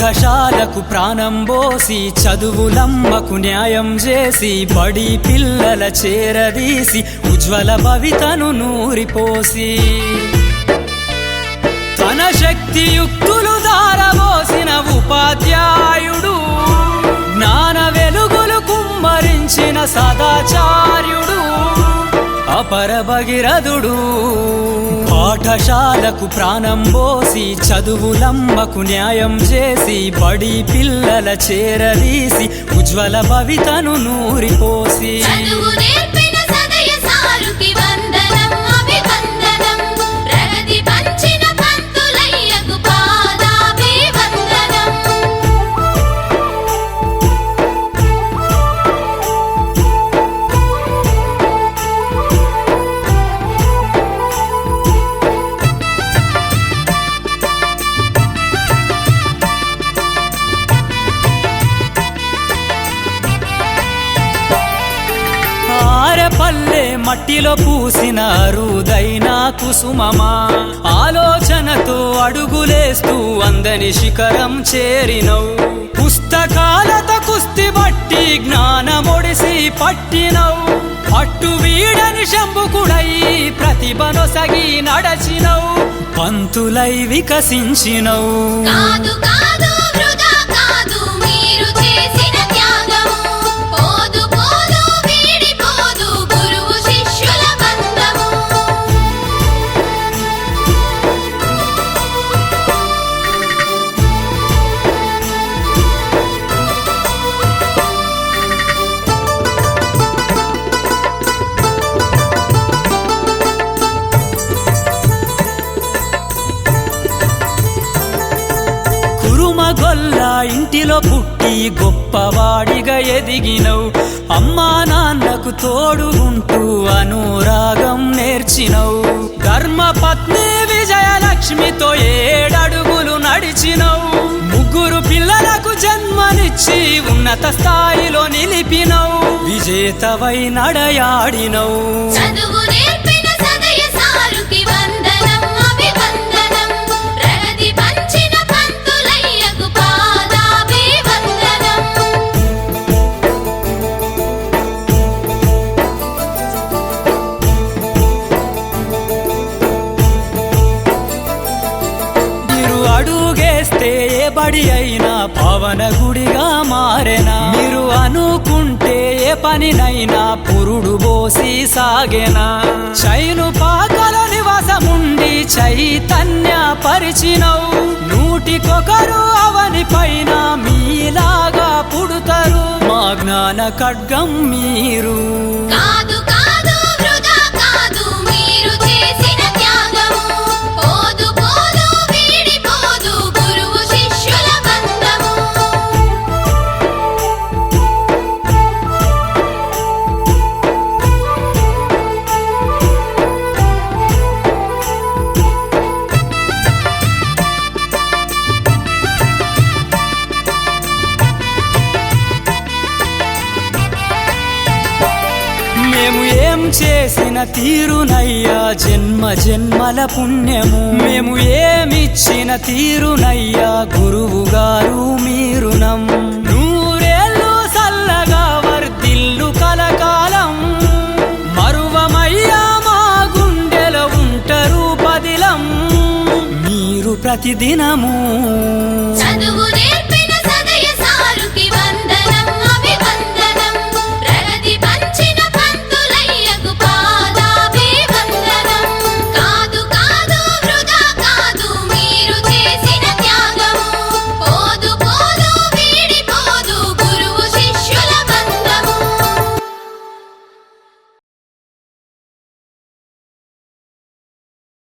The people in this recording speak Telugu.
పాఠశాలకు ప్రాణం పోసి చదువులమ్మకు న్యాయం చేసి బడి పిల్లల చేరదీసి ఉజ్వల భవితను నూరిపోసి. తన శక్తియుక్తులు దారబోసిన ఉపాధ్యాయుడు జ్ఞాన వెలుగులు కుమ్మరించిన సదాచార్యుడు. అపర భగీరథుడు. పాఠశాలకు ప్రాణం పోసి చదువులమ్మకు న్యాయం చేసి బడి పిల్లల చేరదీసి ఉజ్వల భవితను నూరిపోసి. ఆరపల్లె మట్టిలో పూసిన అరుదైన కుసుమమా? ఆలోచనతో అడుగులేస్తూ అందని శిఖరం చేరినవు. పుస్తకాలతో కుస్తి బట్టి జ్ఞానమొడిసి పట్టినవు. పట్టు వీడని శంభుకుడై ప్రతిభనొసగి నడచినవు. పంతులై వికసించినవు. కాదు కాదు గొల్ల ఇంటిలో పుట్టి గొప్పవాడిగా ఎదిగినవు. అమ్మా నాన్నకు తోడు ఉంటూ అనురాగం నేర్చినవు. ధర్మపత్ని విజయలక్ష్మితో ఏడడుగులు నడిచినవు. ముగ్గురు పిల్లలకు జన్మనిచ్చి ఉన్నత స్థాయిలో నిలిపినవు. విజేతవై నడయాడినవు. చదువు బడి అయినా పవన గుడిగా మారెనా? మీరు అనుకుంటే ఏ పనినైనా పురుడు పోసి సాగెనా? చైను పాకల నివాసముండి చైతన్య పరిచినవు. నూటికొకరు అవని పైన మీలాగా పుడతారు. మా జ్ఞాన ఖడ్గం మీరు. చేసిన తీరునయ్యా జన్మ జన్మల పుణ్యము. మేము ఏమిచ్చిన తీరునయ్యా గురువు గారు మీరునం నూరేళ్ళు సల్లగా వర్దిల్లు కలకాలం. మరువమయ్యా మా గుండెల ఉంటారు పదిలం. మీరు ప్రతిదినము చదువు